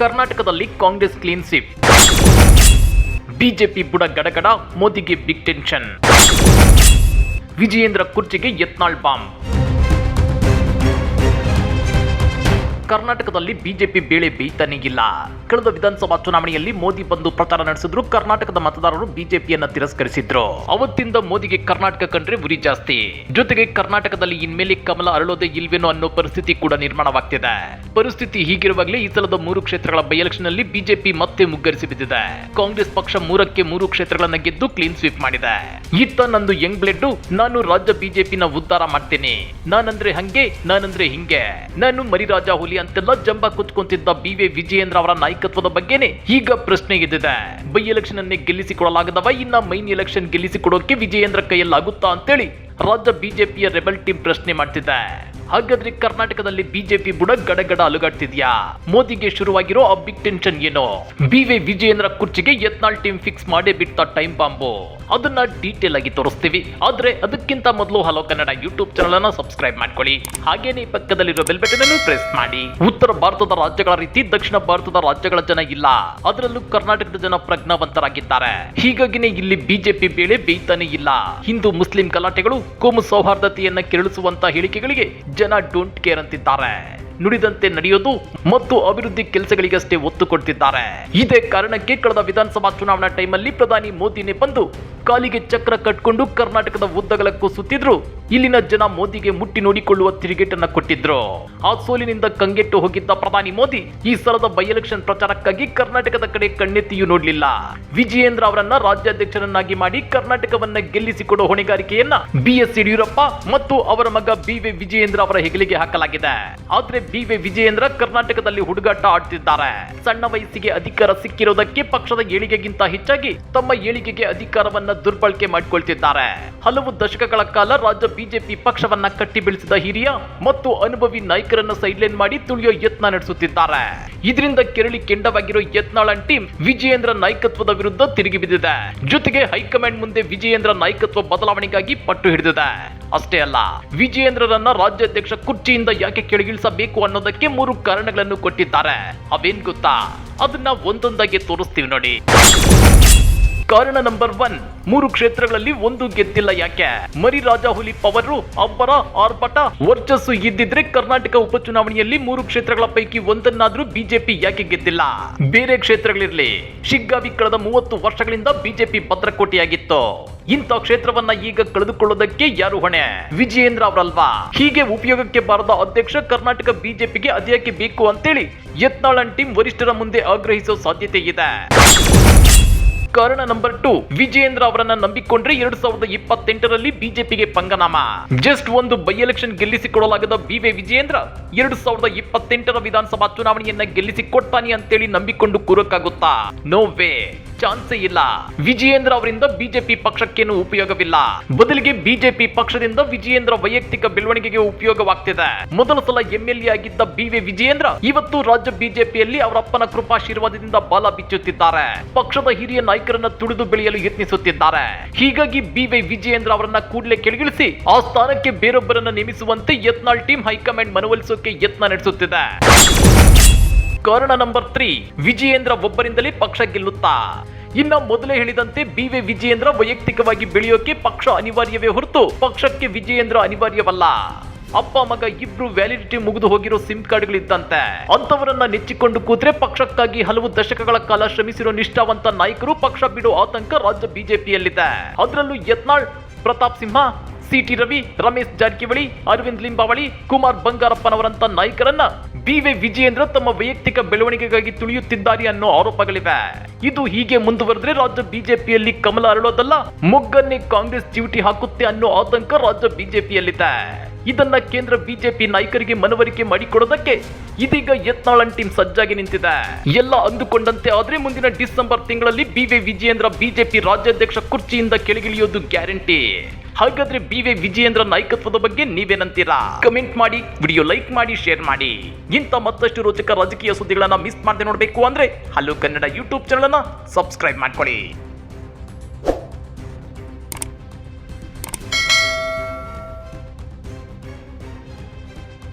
ಕರ್ನಾಟಕದಲ್ಲಿ Congress clean sweep BJP ಬುಡ ಗಡಗಡ, ಮೋದಿಗೆ ಬಿಗ್ ಟೆನ್ಷನ್ ವಿಜಯೇಂದ್ರ ಕುರ್ಚಿಗೆ ಯತ್ನಾಳ್ ಬಾಂಬ್. ಕರ್ನಾಟಕದಲ್ಲಿ ಬಿಜೆಪಿ ಬೇಳೆ ಬೇಯ್ತಾನೆ ಇಲ್ಲ. ಕಳೆದ ವಿಧಾನಸಭಾ ಚುನಾವಣೆಯಲ್ಲಿ ಮೋದಿ ಬಂದು ಪ್ರಚಾರ ನಡೆಸಿದ್ರು. ಕರ್ನಾಟಕದ ಮತದಾರರು ಬಿಜೆಪಿಯನ್ನ ತಿರಸ್ಕರಿಸಿದ್ರು. ಅವತ್ತಿಂದ ಮೋದಿಗೆ ಕರ್ನಾಟಕ ಕಂಡ್ರೆ ಉರಿ ಜಾಸ್ತಿ. ಜೊತೆಗೆ ಕರ್ನಾಟಕದಲ್ಲಿ ಇನ್ಮೇಲೆ ಕಮಲ ಅರಳೋದೇ ಇಲ್ವೇನೋ ಅನ್ನೋ ಪರಿಸ್ಥಿತಿ ಕೂಡ ನಿರ್ಮಾಣವಾಗ್ತಿದೆ. ಪರಿಸ್ಥಿತಿ ಹೀಗಿರುವಾಗಲೇ ಈ ಸಲದ ಮೂರು ಕ್ಷೇತ್ರಗಳ ಬೈ ಎಲೆಕ್ಷನ್ನಲ್ಲಿ ಬಿಜೆಪಿ ಮತ್ತೆ ಮುಗ್ಗರಿಸಿ ಬಿದ್ದಿದೆ. ಕಾಂಗ್ರೆಸ್ ಪಕ್ಷ ಮೂರಕ್ಕೆ ಮೂರು ಕ್ಷೇತ್ರಗಳನ್ನ ಗೆದ್ದು ಕ್ಲೀನ್ ಸ್ವೀಪ್ ಮಾಡಿದೆ. ಇತ್ತ ನಂದು ಯಂಗ್ ಬ್ಲೆಡ್, ನಾನು ರಾಜ್ಯ ಬಿಜೆಪಿನ ಉದ್ಧಾರ ಮಾಡ್ತೇನೆ. ನಾನಂದ್ರೆ ಹಂಗೆ, ನಾನಂದ್ರೆ ಹಿಂಗೆ. ನಾನು ಮರಿರಾಜ ಹುಲಿ ಅಂತೆಲ್ಲ ಜಂಬ ಕುತ್ಕೊಂತಿದ್ದ ಬಿ ವಿ ವಿಜಯೇಂದ್ರ ಅವರ ನಾಯಕತ್ವದ ಬಗ್ಗೆನೇ ಈಗ ಪ್ರಶ್ನೆ ಎದ್ದಿದೆ. ಬೈ ಎಲೆಕ್ಷನ್ ಅನ್ನೇ ಗೆಲ್ಲಿಸಿಕೊಡಲಾಗದವ ಇನ್ನ ಮೈನ್ ಎಲೆಕ್ಷನ್ ಗೆಲ್ಲಿಸಿಕೊಡೋಕೆ ವಿಜಯೇಂದ್ರ ಕೈಯಲ್ಲಾಗುತ್ತಾ ಅಂತೇಳಿ ರಾಜ್ಯ ಬಿಜೆಪಿಯ ರೆಬಲ್ ಟೀಮ್ ಪ್ರಶ್ನೆ ಮಾಡ್ತಿದೆ. ಹಾಗಾದ್ರೆ ಕರ್ನಾಟಕದಲ್ಲಿ ಬಿಜೆಪಿ ಬುಡ ಗಡಗಡ ಅಲುಗಾಡ್ತಿದ್ಯಾ? ಮೋದಿಗೆ ಶುರುವಾಗಿರೋ ಆ ಬಿಗ್ ಟೆನ್ಷನ್ ಏನು? ಬಿ ವಿ ವಿಜಯೇಂದ್ರ ಕುರ್ಚಿಗೆ ಯತ್ನಾಳ್ ಟೀಮ್ ಫಿಕ್ಸ್ ಮಾಡೇ ಬಿಟ್ಟ ಟೈಮ್ ಬಾಂಬು ಅದನ್ನ ಡೀಟೇಲ್ ಆಗಿ ತೋರಿಸ್ತೀವಿ. ಆದ್ರೆ ಅದಕ್ಕಿಂತ ಮೊದಲು ಹಲೋ ಕನ್ನಡ ಯೂಟ್ಯೂಬ್ ಚಾನಲ್ ಅನ್ನ ಸಬ್ಸ್ಕ್ರೈಬ್ ಮಾಡ್ಕೊಳ್ಳಿ. ಹಾಗೇನೆ ಪಕ್ಕದಲ್ಲಿರೋ ಬೆಲ್ ಬಟನ್ ಅನ್ನು ಪ್ರೆಸ್ ಮಾಡಿ. ಉತ್ತರ ಭಾರತದ ರಾಜ್ಯಗಳ ರೀತಿ ದಕ್ಷಿಣ ಭಾರತದ ರಾಜ್ಯಗಳ ಜನ ಇಲ್ಲ. ಅದರಲ್ಲೂ ಕರ್ನಾಟಕದ ಜನ ಪ್ರಜ್ಞಾವಂತರಾಗಿದ್ದಾರೆ. ಹೀಗಾಗಿನೇ ಇಲ್ಲಿ ಬಿಜೆಪಿ ಬೇಳೆ ಬೇಯ್ತಾನೆ ಇಲ್ಲ. ಹಿಂದೂ ಮುಸ್ಲಿಂ ಗಲಾಟೆಗಳು ಕೋಮು ಸೌಹಾರ್ದತೆಯನ್ನ ಕೆರಳಿಸುವಂತ ಹೇಳಿಕೆಗಳಿಗೆ ಜನ ಡೋಂಟ್ ಕೇರ್ ಅಂತಿದ್ದಾರೆ. ನುಡಿದಂತೆ ನಡೆಯೋದು ಮತ್ತು ಅಭಿವೃದ್ಧಿ ಕೆಲಸಗಳಿಗಷ್ಟೇ ಒತ್ತು ಕೊಡ್ತಿದ್ದಾರೆ. ಇದೇ ಕಾರಣಕ್ಕೆ ಕಳೆದ ವಿಧಾನಸಭಾ ಚುನಾವಣಾ ಟೈಮಲ್ಲಿ ಪ್ರಧಾನಿ ಮೋದಿನೇ ಬಂದು ಕಾಲಿಗೆ ಚಕ್ರ ಕಟ್ಕೊಂಡು ಕರ್ನಾಟಕದ ಉದ್ದಗಲಕ್ಕೂ ಸುತ್ತಿದ್ರು. ಇಲ್ಲಿನ ಜನ ಮೋದಿಗೆ ಮುಟ್ಟಿ ನೋಡಿಕೊಳ್ಳುವ ತಿರುಗೇಟನ್ನ ಕೊಟ್ಟಿದ್ರು. ಆ ಸೋಲಿನಿಂದ ಕಂಗೆಟ್ಟು ಹೋಗಿದ್ದ ಪ್ರಧಾನಿ ಮೋದಿ ಈ ಸಲದ ಬೈ ಎಲೆಕ್ಷನ್ ಪ್ರಚಾರಕ್ಕಾಗಿ ಕರ್ನಾಟಕದ ಕಡೆ ಕಣ್ಣೆತ್ತಿಯೂ ನೋಡ್ಲಿಲ್ಲ. ವಿಜಯೇಂದ್ರ ಅವರನ್ನ ರಾಜ್ಯಾಧ್ಯಕ್ಷರನ್ನಾಗಿ ಮಾಡಿ ಕರ್ನಾಟಕವನ್ನ ಗೆಲ್ಲಿಸಿಕೊಡೋ ಹೊಣೆಗಾರಿಕೆಯನ್ನ ಬಿ ಎಸ್ ಯಡಿಯೂರಪ್ಪ ಮತ್ತು ಅವರ ಮಗ ಬಿ ವಿ ವಿಜಯೇಂದ್ರ ಅವರ ಹೆಗಲಿಗೆ ಹಾಕಲಾಗಿದೆ. ಆದ್ರೆ ಬಿ ವಿ ವಿಜಯೇಂದ್ರ ಕರ್ನಾಟಕದಲ್ಲಿ ಹುಡುಗಾಟ ಆಡ್ತಿದ್ದಾರೆ. ಸಣ್ಣ ವಯಸ್ಸಿಗೆ ಅಧಿಕಾರ ಸಿಕ್ಕಿರೋದಕ್ಕೆ ಪಕ್ಷದ ಏಳಿಗೆಗಿಂತ ಹೆಚ್ಚಾಗಿ ತಮ್ಮ ಏಳಿಗೆಗೆ ಅಧಿಕಾರವನ್ನ ದುರ್ಬಳಕೆ ಮಾಡಿಕೊಳ್ತಿದ್ದಾರೆ. ಹಲವು ದಶಕಗಳ ಕಾಲ ರಾಜ್ಯ ಬಿಜೆಪಿ ಪಕ್ಷವನ್ನ ಕಟ್ಟಿ ಬೆಳೆಸಿದ ಹಿರಿಯ ಮತ್ತು ಅನುಭವಿ ನಾಯಕರನ್ನ ಸೈಡ್ಲೈನ್ ಮಾಡಿ ತುಳಿಯೋ ಯತ್ನ ನಡೆಸುತ್ತಿದ್ದಾರೆ. ಇದರಿಂದ ಕೆರಳಿ ಕೆಂಡವಾಗಿರೋ ಯತ್ನಾಳ್ ಟೀಮ್ ವಿಜಯೇಂದ್ರ ನಾಯಕತ್ವದ ವಿರುದ್ಧ ತಿರುಗಿ ಬಿದ್ದಿದೆ. ಜೊತೆಗೆ ಹೈಕಮಾಂಡ್ ಮುಂದೆ ವಿಜಯೇಂದ್ರ ನಾಯಕತ್ವ ಬದಲಾವಣೆಗಾಗಿ ಪಟ್ಟು ಹಿಡಿದಿದೆ. ಅಷ್ಟೇ ಅಲ್ಲ, ವಿಜಯೇಂದ್ರರನ್ನ ರಾಜ್ಯಾಧ್ಯಕ್ಷ ಕುರ್ಚಿಯಿಂದ ಯಾಕೆ ಕೆಳಗಿಳಿಸಬೇಕು ಅನ್ನೋದಕ್ಕೆ ಮೂರು ಕಾರಣಗಳನ್ನು ಕೊಟ್ಟಿದ್ದಾರೆ. ಅವೇನ್ ಗೊತ್ತಾ? ಅದನ್ನ ಒಂದೊಂದಾಗಿ ತೋರಿಸ್ತೀವಿ ನೋಡಿ. ಕಾರಣ ನಂಬರ್ ಒನ್. ಮೂರು ಕ್ಷೇತ್ರಗಳಲ್ಲಿ ಒಂದು ಗೆದ್ದಿಲ್ಲ ಯಾಕೆ? ಮರಿ ರಾಜ ಹುಲಿ ಪವರು ಅಬ್ಬರ ಆರ್ಭಟ. ವರ್ಚಸ್ಸು ಇದ್ದಿದ್ರೆ ಕರ್ನಾಟಕ ಉಪಚುನಾವಣೆಯಲ್ಲಿ ಮೂರು ಕ್ಷೇತ್ರಗಳ ಪೈಕಿ ಒಂದನ್ನಾದ್ರೂ ಬಿಜೆಪಿ ಯಾಕೆ ಗೆದ್ದಿಲ್ಲ? ಬೇರೆ ಕ್ಷೇತ್ರಗಳಿರ್ಲಿ. ಶಿಗ್ಗಾವಿ ಕಳೆದ ಮೂವತ್ತು ವರ್ಷಗಳಿಂದ ಬಿಜೆಪಿ ಭದ್ರಕೋಟೆಯಾಗಿತ್ತು. ಇಂಥ ಕ್ಷೇತ್ರವನ್ನ ಈಗ ಕಳೆದುಕೊಳ್ಳೋದಕ್ಕೆ ಯಾರು ಹೊಣೆ? ವಿಜಯೇಂದ್ರ ಅವರಲ್ವಾ? ಹೀಗೆ ಉಪಯೋಗಕ್ಕೆ ಬಾರದ ಅಧ್ಯಕ್ಷ ಕರ್ನಾಟಕ ಬಿಜೆಪಿಗೆ ಅದ್ಯಾಕೆ ಬೇಕು ಅಂತೇಳಿ ಯತ್ನಾಳನ್ ಟೀಮ್ ವರಿಷ್ಠರ ಮುಂದೆ ಆಗ್ರಹಿಸೋ ಸಾಧ್ಯತೆ ಇದೆ. ಕಾರಣ ನಂಬರ್ ಟು ವಿಜಯೇಂದ್ರ ಅವರನ್ನ ನಂಬಿಕೊಂಡ್ರೆ ಎರಡ್ ಸಾವಿರದ ಇಪ್ಪತ್ತೆಂಟರಲ್ಲಿ ಬಿಜೆಪಿಗೆ ಪಂಗನಾಮ. ಜಸ್ಟ್ ಒಂದು ಬೈ ಎಲೆಕ್ಷನ್ ಗೆಲ್ಲಿಸಿಕೊಡಲಾಗದ ಬಿ ವಿ ವಿಜಯೇಂದ್ರ ಎರಡ್ ಸಾವಿರದ ಇಪ್ಪತ್ತೆಂಟರ ವಿಧಾನಸಭಾ ಚುನಾವಣೆಯನ್ನ ಗೆಲ್ಲಿಸಿಕೊಡ್ತಾನೆ ಅಂತೇಳಿ ನಂಬಿಕೊಂಡು ಕೂರಕ್ಕಾಗುತ್ತಾ? ನೋ ವೇ ಚಾನ್ಸೇ ಇಲ್ಲ. ವಿಜಯೇಂದ್ರ ಅವರಿಂದ ಬಿಜೆಪಿ ಪಕ್ಷಕ್ಕೇನು ಉಪಯೋಗವಿಲ್ಲ. ಬದಲಿಗೆ ಬಿಜೆಪಿ ಪಕ್ಷದಿಂದ ವಿಜಯೇಂದ್ರ ವೈಯಕ್ತಿಕ ಬೆಳವಣಿಗೆಗೆ ಉಪಯೋಗವಾಗ್ತಿದೆ. ಮೊದಲ ಸಲ ಎಂಎಲ್ಎ ಆಗಿದ್ದ ಬಿ ವಿ ವಿಜಯೇಂದ್ರ ಇವತ್ತು ರಾಜ್ಯ ಬಿಜೆಪಿಯಲ್ಲಿ ಅವರಪ್ಪನ ಕೃಪಾಶೀರ್ವಾದದಿಂದ ಬಲ ಬಿಚ್ಚುತ್ತಿದ್ದಾರೆ. ಪಕ್ಷದ ಹಿರಿಯ ನಾಯಕರನ್ನ ತುಳಿದು ಬೆಳೆಯಲು ಯತ್ನಿಸುತ್ತಿದ್ದಾರೆ. ಹೀಗಾಗಿ ಬಿ ವಿಜಯೇಂದ್ರ ಅವರನ್ನ ಕೂಡಲೇ ಕೆಳಗಿಳಿಸಿ ಆ ಸ್ಥಾನಕ್ಕೆ ಬೇರೊಬ್ಬರನ್ನ ನೇಮಿಸುವಂತೆ ಯತ್ನಾಳ್ ಟೀಮ್ ಹೈಕಮಾಂಡ್ ಮನವೊಲಿಸೋಕೆ ಯತ್ನ ನಡೆಸುತ್ತಿದೆ. ಕಾರಣ ನಂಬರ್ ತ್ರೀ ವಿಜಯೇಂದ್ರ ಒಬ್ಬರಿಂದಲೇ ಪಕ್ಷ ಗೆಲ್ಲುತ್ತಾ? ಇನ್ನ ಮೊದಲೇ ಹೇಳಿದಂತೆ ಬಿ ವಿ ವಿಜಯೇಂದ್ರ ವೈಯಕ್ತಿಕವಾಗಿ ಬೆಳೆಯೋಕೆ ಪಕ್ಷ ಅನಿವಾರ್ಯವೇ ಹೊರತು ಪಕ್ಷಕ್ಕೆ ವಿಜಯೇಂದ್ರ ಅನಿವಾರ್ಯವಲ್ಲ. ಅಪ್ಪ, ಮಗ ಇಬ್ರು ವ್ಯಾಲಿಡಿಟಿ ಮುಗಿದು ಹೋಗಿರೋ ಸಿಮ್ ಕಾರ್ಡ್ಗಳಿದ್ದಂತೆ. ಅಂತವರನ್ನ ನೆಚ್ಚಿಕೊಂಡು ಕೂತ್ರೆ ಪಕ್ಷಕ್ಕಾಗಿ ಹಲವು ದಶಕಗಳ ಕಾಲ ಶ್ರಮಿಸಿರೋ ನಿಷ್ಠಾವಂತ ನಾಯಕರು ಪಕ್ಷ ಬಿಡೋ ಆತಂಕ ರಾಜ್ಯ ಬಿಜೆಪಿಯಲ್ಲಿದೆ ಅದರಲ್ಲೂ ಯತ್ನಾಳ್ ಪ್ರತಾಪ್ ಸಿಂಹ ಸಿಟಿ ರವಿ, ರಮೇಶ್ ಜಾರಕಿಹೊಳಿ, ಅರವಿಂದ್ ಲಿಂಬಾವಳಿ, ಕುಮಾರ್ ಬಂಗಾರಪ್ಪನವರಂತ ನಾಯಕರನ್ನ ಬಿವಿ ವಿಜಯೇಂದ್ರ ತಮ್ಮ ವೈಯಕ್ತಿಕ ಬೆಳವಣಿಗೆಗಾಗಿ ತುಳಿಯುತ್ತಿದ್ದಾರೆ ಅನ್ನೋ ಆರೋಪಗಳಿವೆ. ಇದು ಹೀಗೆ ಮುಂದುವರೆದ್ರೆ ರಾಜ್ಯ ಬಿಜೆಪಿಯಲ್ಲಿ ಕಮಲ ಅರಳೋದಲ್ಲ, ಮುಗ್ಗನ್ನೇ ಕಾಂಗ್ರೆಸ್ ಚಿವುಟಿ ಹಾಕುತ್ತೆ ಅನ್ನೋ ಆತಂಕ ರಾಜ್ಯ ಬಿಜೆಪಿಯಲ್ಲಿದೆ. ಇದನ್ನ ಕೇಂದ್ರ ಬಿಜೆಪಿ ನಾಯಕರಿಗೆ ಮನವರಿಕೆ ಮಾಡಿಕೊಡೋದಕ್ಕೆ ಇದೀಗ ಯತ್ನಾಳನ್ ಟೀಮ್ ಸಜ್ಜಾಗಿ ನಿಂತಿದೆ. ಎಲ್ಲ ಅಂದುಕೊಂಡಂತೆ ಆದ್ರೆ ಮುಂದಿನ ಡಿಸೆಂಬರ್ ತಿಂಗಳಲ್ಲಿ ಬಿ ವಿ ವಿಜಯೇಂದ್ರ ಬಿಜೆಪಿ ರಾಜ್ಯಾಧ್ಯಕ್ಷ ಕುರ್ಚಿಯಿಂದ ಕೆಳಗಿಳಿಯೋದು ಗ್ಯಾರಂಟಿ. ಹಾಗಾದ್ರೆ ಬಿ ವಿ ವಿಜಯೇಂದ್ರ ನಾಯಕತ್ವದ ಬಗ್ಗೆ ನೀವೇನಂತೀರಾ? ಕಮೆಂಟ್ ಮಾಡಿ, ವಿಡಿಯೋ ಲೈಕ್ ಮಾಡಿ, ಶೇರ್ ಮಾಡಿ. ಇಂಥ ಮತ್ತಷ್ಟು ರೋಚಕ ರಾಜಕೀಯ ಸುದ್ದಿಗಳನ್ನ ಮಿಸ್ ಮಾಡದೆ ನೋಡಬೇಕು ಅಂದ್ರೆ ಹಲೋ ಕನ್ನಡ ಯೂಟ್ಯೂಬ್ ಚಾನಲ್ ಅನ್ನ ಸಬ್ಸ್ಕ್ರೈಬ್ ಮಾಡ್ಕೊಳ್ಳಿ.